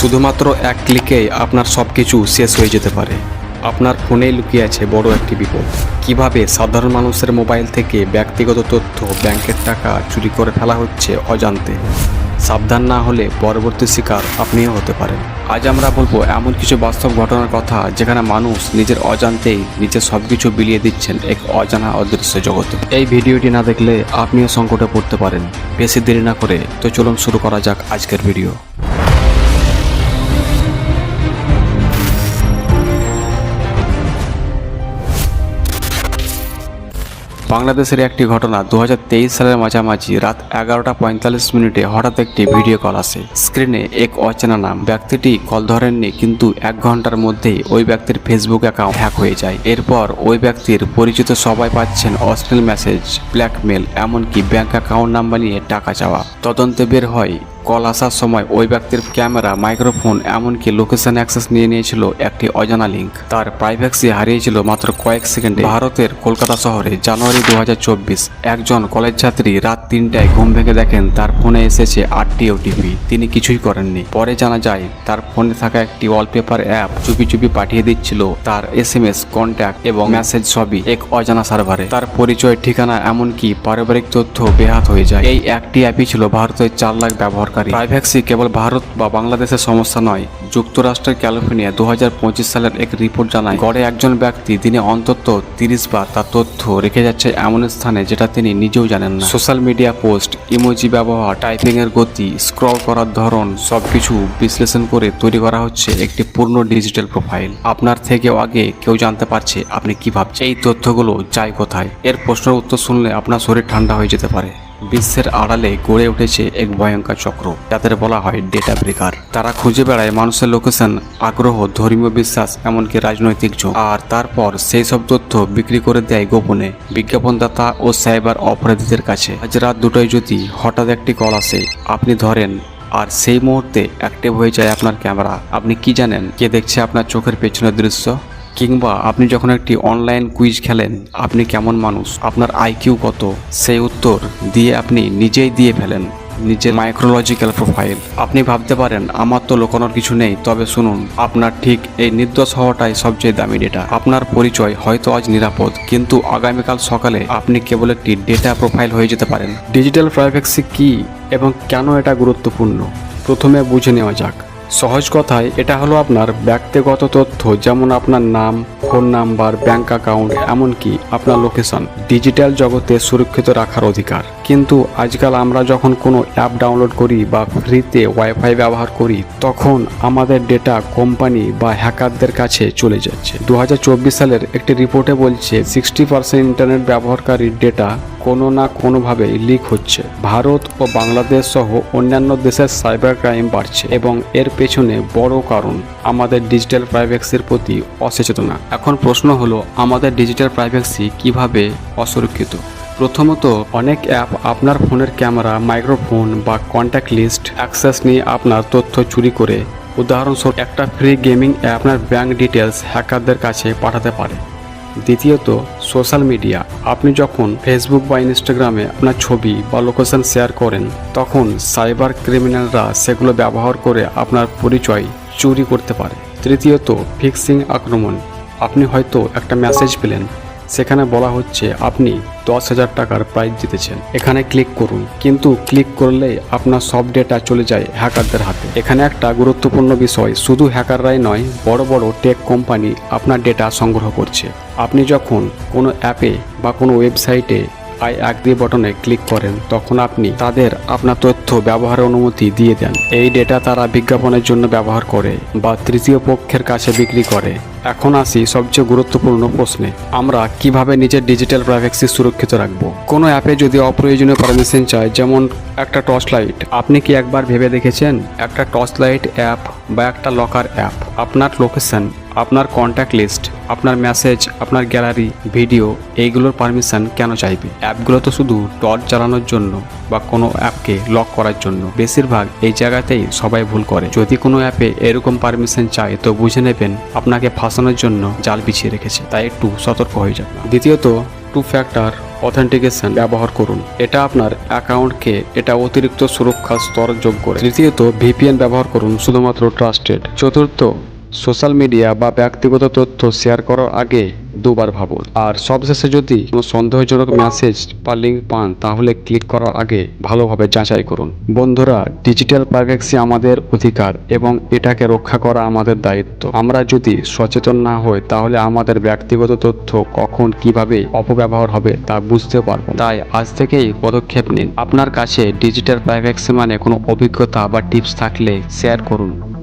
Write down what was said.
শুধুমাত্র এক ক্লিকেই আপনার সব কিছু শেষ হয়ে যেতে পারে। আপনার ফোনেই লুকিয়ে আছে বড় একটি বিপদ। কীভাবে সাধারণ মানুষের মোবাইল থেকে ব্যক্তিগত তথ্য, ব্যাংকের টাকা চুরি করে ফেলা হচ্ছে অজান্তে। সাবধান না হলে পরবর্তী শিকার আপনিও হতে পারেন। আজ আমরা বলব, এমন কিছু বাস্তব ঘটনার কথা যেখানে মানুষ নিজের অজান্তেই নিজের সব কিছু বিলিয়ে দিচ্ছেন এক অজানা অদৃশ্য জগতে। এই ভিডিওটি না দেখলে আপনিও সংকটে পড়তে পারেন। বেশি দেরি না করে তো চলুন শুরু করা যাক আজকের ভিডিও। বাংলাদেশের একটি ঘটনা দু হাজার তেইশ সালের মাঝামাঝি রাত এগারোটা পঁয়তাল্লিশ মিনিটে হঠাৎ একটি ভিডিও কল আসে। স্ক্রিনে এক অচেনা নাম। ব্যক্তিটি কল ধরেননি, কিন্তু এক ঘণ্টার মধ্যেই ওই ব্যক্তির ফেসবুক অ্যাকাউন্ট হ্যাক হয়ে যায়। এরপর ওই ব্যক্তির পরিচিত সবাই পাচ্ছেন অশ্লীল মেসেজ, ব্ল্যাকমেল, এমনকি ব্যাংক অ্যাকাউন্ট নাম্বার নিয়ে টাকা চাওয়া। তদন্তে বের হয় কল আসার সময় ওই ব্যক্তির ক্যামেরা, মাইক্রোফোন এমনকি লোকেশন অ্যাক্সেস নিয়ে নিয়েছিল একটি অজানা লিঙ্ক। তার প্রাইভেসি হারিয়েছিল মাত্র কয়েক সেকেন্ডে। ভারতের কলকাতা শহরে জানুয়ারি দু হাজার চব্বিশ একজন কলেজ ছাত্রী রাত তিনটায় ঘুম ভেঙে দেখেন তার ফোনে এসেছে আটটি ওটিপি তিনি কিছুই করেননি। পরে জানা যায়, তার ফোনে থাকা একটি ওয়ালপেপার অ্যাপ চুপি চুপি পাঠিয়ে দিচ্ছিল। তার এস এম এস, কন্ট্যাক্ট এবং মেসেজ সবই এক অজানা সার্ভারে। তার পরিচয়, ঠিকানা এমনকি পারিবারিক তথ্য বেহাত হয়ে যায়। এই একটি অ্যাপই ছিল ভারতের চার লাখ ব্যবহারকারী প্রাইভ্যাক্সি কেবল ভারত বা বাংলাদেশের সমস্যা নয়, যুক্তরাষ্ট্রের ক্যালিফোর্নিয়া দু হাজার পঁচিশ সালের এক রিপোর্ট জানায়, গড়ে একজন ব্যক্তি দিনে অন্তত তিরিশ বার তার তথ্য রেখে যাচ্ছে এমন স্থানে যেটা তিনি নিজেও জানেন না। সোশ্যাল মিডিয়া পোস্ট, ইমোজি ব্যবহার, টাইপিং এর গতি, স্ক্রল করার ধরন, সবকিছু বিশ্লেষণ করে তৈরি করা হচ্ছে একটি পূর্ণ ডিজিটাল প্রোফাইল। আপনার থেকেও আগে কেউ জানতে পারছে আপনি কি ভাবছেন। এই তথ্যগুলো যায় কোথায়? এর প্রশ্নের উত্তর শুনলে আপনার শরীর ঠান্ডা হয়ে যেতে পারে। বিশ্বের আড়ালে গড়ে উঠেছে এক ভয়ঙ্কর চক্র। যাদের বলা হয় ডেটা ব্রেকার তারা খুঁজে বেড়ায় মানুষের লোকেশন আগ্রহ, ধর্মীয় বিশ্বাস, এমনকি রাজনৈতিক ঝোঁক আর তারপর সেই সব তথ্য বিক্রি করে দেয় গোপনে। বিজ্ঞাপনদাতা ও সাইবার অপরাধীদের কাছে। আজ রাত দুটোয় যদি হঠাৎ একটি কল আসে, আপনি ধরেন, আর সেই মুহূর্তে অ্যাক্টিভ হয়ে যায় আপনার ক্যামেরা আপনি কি জানেন? কে দেখছে আপনার চোখের পেছনের দৃশ্য? কিংবা আপনি যখন একটি অনলাইন কুইজ খেলেন, আপনি কেমন মানুষ? আপনার আইকিউ কত? সেই উত্তর দিয়ে আপনি নিজেই দিয়ে ফেলেন নিজের মাইক্রোলজিক্যাল প্রোফাইল আপনি ভাবতে পারেন, আমার তো লোকানোর কিছু নেই, তবে শুনুন, আপনার ঠিক এই নির্দোষ হওয়াটাই সবচেয়ে দামি ডেটা আপনার পরিচয় হয়তো আজ নিরাপদ, কিন্তু আগামীকাল সকালে আপনি কেবল একটি ডেটা প্রোফাইল হয়ে যেতে পারেন। ডিজিটাল প্রাইভেসি কি এবং কেন এটা গুরুত্বপূর্ণ? প্রথমে বুঝে নেওয়া যাক। সহজ কথায়, এটা হলো আপনার ব্যক্তিগত তথ্য, যেমন আপনার নাম, ফোন নাম্বার, ব্যাংক অ্যাকাউন্ট, এমনকি আপনার লোকেশন। ডিজিটাল জগতে সুরক্ষিত রাখার অধিকার। কিন্তু আজকাল আমরা যখন কোনো অ্যাপ ডাউনলোড করি বা ফ্রিতে ওয়াইফাই ব্যবহার করি, তখন আমাদের ডেটা কোম্পানি বা হ্যাকারদের কাছে চলে যাচ্ছে। দু হাজার চব্বিশ সালের একটি রিপোর্টে বলছে, সিক্সটি পার্সেন্ট ইন্টারনেট ব্যবহারকারীর ডেটা কোনো না কোনোভাবে লিক হচ্ছে। ভারত ও বাংলাদেশ সহ অন্যান্য দেশের সাইবার ক্রাইম বাড়ছে এবং এর পেছনে বড় কারণ আমাদের ডিজিটাল প্রাইভেসির প্রতি অসচেতনা। এখন প্রশ্ন হলো, আমাদের ডিজিটাল প্রাইভেসি কীভাবে অসুরক্ষিত? প্রথমত, অনেক অ্যাপ আপনার ফোনের ক্যামেরা মাইক্রোফোন বা কন্ট্যাক্ট লিস্ট অ্যাক্সেস নিয়ে আপনার তথ্য চুরি করে, উদাহরণস্বরূপ একটা ফ্রি গেমিং অ্যাপ আপনার ব্যাংক ডিটেলস হ্যাকারদের কাছে পাঠাতে পারে। দ্বিতীয়ত, সোশ্যাল মিডিয়া। আপনি যখন ফেসবুক বা ইনস্টাগ্রামে আপনার ছবি বা লোকেশন শেয়ার করেন, তখন সাইবার ক্রিমিনালরা সেগুলো ব্যবহার করে আপনার পরিচয় চুরি করতে পারে। তৃতীয়ত, ফিক্সিং আক্রমণ। আপনি হয়তো একটা মেসেজ পেলেন সেখানে বলা হচ্ছে, আপনি দশ হাজার টাকার প্রাইজ জিতেছেন। এখানে ক্লিক করুন। কিন্তু ক্লিক করলে আপনার সব ডেটা চলে যায় হ্যাকারদের হাতে। এখানে একটা গুরুত্বপূর্ণ বিষয়, শুধু হ্যাকাররাই নয়, বড় বড় টেক কোম্পানি আপনার ডেটা সংগ্রহ করছে। আপনি যখন কোনো অ্যাপে বা কোনো ওয়েবসাইটে আই অ্যাগ্রি বটনে ক্লিক করেন, তখন আপনি তাদের আপনার তথ্য ব্যবহারের অনুমতি দিয়ে দেন। এই ডেটা তারা বিজ্ঞাপনের জন্য ব্যবহার করে বা তৃতীয় পক্ষের কাছে বিক্রি করে। এখন আসি সবচেয়ে গুরুত্বপূর্ণ প্রশ্নে। আমরা কীভাবে নিজের ডিজিটাল প্রাইভেসি সুরক্ষিত রাখব? কোনো অ্যাপে যদি অপ্রয়োজনীয় পারমিশন চায় যেমন একটা টর্চ লাইট আপনি কি একবার ভেবে দেখেছেন? একটা টর্চ লাইট অ্যাপ বা একটা লকার অ্যাপ আপনার লোকেশন আপনার কন্ট্যাক্ট লিস্ট আপনার মেসেজ আপনার গ্যালারি ভিডিও এইগুলোর পারমিশন কেন চাইবে? অ্যাপগুলো তো শুধু টর্চ চালানোর জন্য বা কোনো অ্যাপকে লক করার জন্য। বেশিরভাগ এই জায়গাতেই সবাই ভুল করে। যদি কোনো অ্যাপে এরকম পারমিশন চায়, তো বুঝে নেবেন আপনাকে ফাঁসানোর জন্য জাল বিছিয়ে রেখেছে। তাই একটু সতর্ক হয়ে যাবে দ্বিতীয়ত টু ফ্যাক্টর অথেন্টিকেশন ব্যবহার করুন। এটা আপনার অ্যাকাউন্টকে এটা অতিরিক্ত সুরক্ষা স্তর যোগ করে। তৃতীয়ত ভিপিএন ব্যবহার করুন শুধুমাত্র ট্রাস্টেড চতুর্থ সোশ্যাল মিডিয়া বা ব্যক্তিগত তথ্য শেয়ার করার আগে দুবার ভাবুন। আর সবশেষে যদি কোনো সন্দেহজনক মেসেজ বা লিঙ্ক পান, তাহলে ক্লিক করার আগে ভালোভাবে যাচাই করুন। বন্ধুরা ডিজিটাল প্রাইভেসি আমাদের অধিকার এবং এটাকে রক্ষা করা আমাদের দায়িত্ব। আমরা যদি সচেতন না হই, তাহলে আমাদের ব্যক্তিগত তথ্য কখন কীভাবে অপব্যবহার হবে তা বুঝতে পারব তাই আজ থেকেই পদক্ষেপ নিন। আপনার কাছে ডিজিটাল প্রাইভেসি মানে কোনো অভিজ্ঞতা বা টিপস থাকলে শেয়ার করুন।